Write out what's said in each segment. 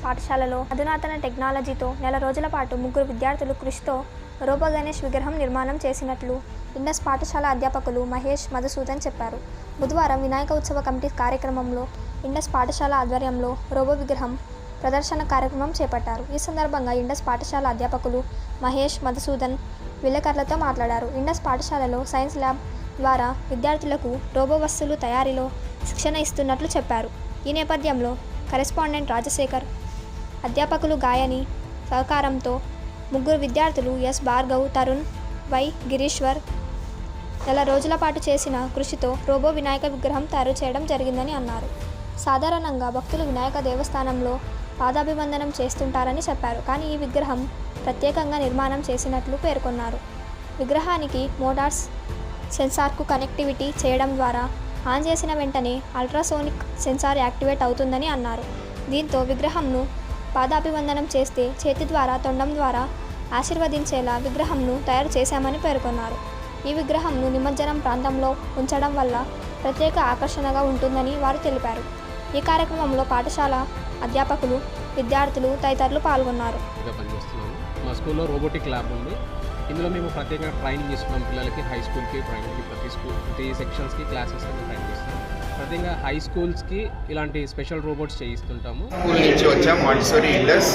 పాఠశాలలో అధునాతన టెక్నాలజీతో నెల రోజుల పాటు ముగ్గురు విద్యార్థులు కృషితో రోబో గణేష్ విగ్రహం నిర్మాణం చేసినట్లు ఇండస్ పాఠశాల అధ్యాపకులు మహేష్ మధుసూదన్ చెప్పారు. బుధవారం వినాయక ఉత్సవ కమిటీ కార్యక్రమంలో ఇండస్ పాఠశాల ఆధ్వర్యంలో రోబో విగ్రహం ప్రదర్శన కార్యక్రమం చేపట్టారు. ఈ సందర్భంగా ఇండస్ పాఠశాల అధ్యాపకులు మహేష్ మధుసూదన్ విలేకరులతో మాట్లాడారు. ఇండస్ పాఠశాలలో సైన్స్ ల్యాబ్ ద్వారా విద్యార్థులకు రోబో వస్తువులు తయారీలో శిక్షణ ఇస్తున్నట్లు చెప్పారు. ఈ నేపథ్యంలో కరెస్పాండెంట్ రాజశేఖర్ అధ్యాపకులు గాయని సహకారంతో ముగ్గురు విద్యార్థులు ఎస్. భార్గవ్ తరుణ్ వై. గిరీశ్వర్ నెల రోజుల పాటు చేసిన కృషితో రోబో వినాయక విగ్రహం తయారు చేయడం జరిగిందని అన్నారు. సాధారణంగా భక్తులు వినాయక దేవస్థానంలో పాదాభివందనం చేస్తుంటారని చెప్పారు. కానీ ఈ విగ్రహం ప్రత్యేకంగా నిర్మాణం చేసినట్లు పేర్కొన్నారు. విగ్రహానికి మోటార్స్ సెన్సార్కు కనెక్టివిటీ చేయడం ద్వారా ఆన్ చేసిన వెంటనే అల్ట్రాసోనిక్ సెన్సార్ యాక్టివేట్ అవుతుందని అన్నారు. దీంతో విగ్రహంను పాదాభివందనం చేస్తే చేతి ద్వారా తొండం ద్వారా ఆశీర్వదించేలా విగ్రహంను తయారు చేశామని పేర్కొన్నారు. ఈ విగ్రహంను నిమజ్జనం ప్రాంతంలో ఉంచడం వల్ల ప్రత్యేక ఆకర్షణగా ఉంటుందని వారు తెలిపారు. ఈ కార్యక్రమంలో పాఠశాల అధ్యాపకులు విద్యార్థులు తదితరులు పాల్గొన్నారు. మా స్కూల్లో రోబోటిక్ ల్యాబ్ ఉంది. ఇందులో మేము ప్రత్యేకంగా ట్రైనింగ్ ఇస్తున్నాం పిల్లలకి హై స్కూల్కి ట్రైనింగ్కి ప్రతి స్కూల్ ప్రతి సెక్షన్స్కి క్లాసెస్ మేము ట్రైనింగ్ ఇస్తున్నాం. ప్రత్యేకంగా హై స్కూల్స్కి ఇలాంటి స్పెషల్ రోబోట్స్ చేయిస్తుంటాము. స్కూల్ నుంచి వచ్చాం మాంటిసోరి ఇల్లర్స్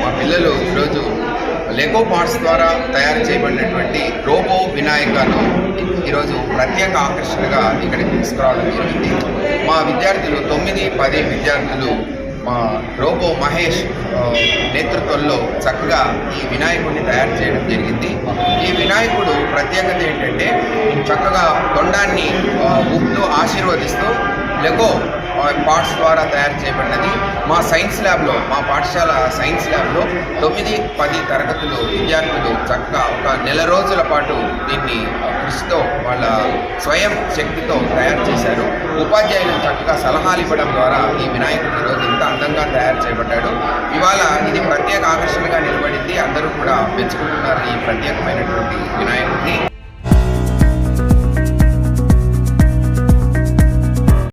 మా పిల్లలు ఈరోజు లెగో పార్ట్స్ ద్వారా తయారు చేయబడినటువంటి రోబో వినాయకను ఈరోజు ప్రత్యేక ఆకర్షణగా ఇక్కడికి తీసుకురావడం జరిగింది. మా విద్యార్థులు తొమ్మిది పది విద్యార్థులు మా రోబో మహేష్ నేతృత్వంలో చక్కగా ఈ వినాయకుడిని తయారు చేయడం జరిగింది. ఈ వినాయకుడు ప్రత్యేకత ఏంటంటే చక్కగా తొండాన్ని ఆ, ఊపుతూ ఆశీర్వదిస్తూ లెగో పార్ట్స్ ద్వారా తయారు చేయబడినది. మా సైన్స్ ల్యాబ్లో మా పాఠశాల సైన్స్ ల్యాబ్లో తొమ్మిది పది తరగతులు విద్యార్థులు చక్కగా ఒక నెల రోజుల పాటు దీన్ని కృషితో వాళ్ళ స్వయం శక్తితో తయారు చేశారు. ఉపాధ్యాయులు చక్కగా సలహాలు ఇవ్వడం ద్వారా ఈ వినాయకుడు ఈరోజు ఇంత అందంగా తయారు చేయబడ్డాడు. ఇవాళ ఇది ప్రత్యేక ఆకర్షణగా నిలబడింది. అందరూ కూడా మెచ్చుకుంటున్నారు ఈ ప్రత్యేకమైనటువంటి వినాయకుడిని.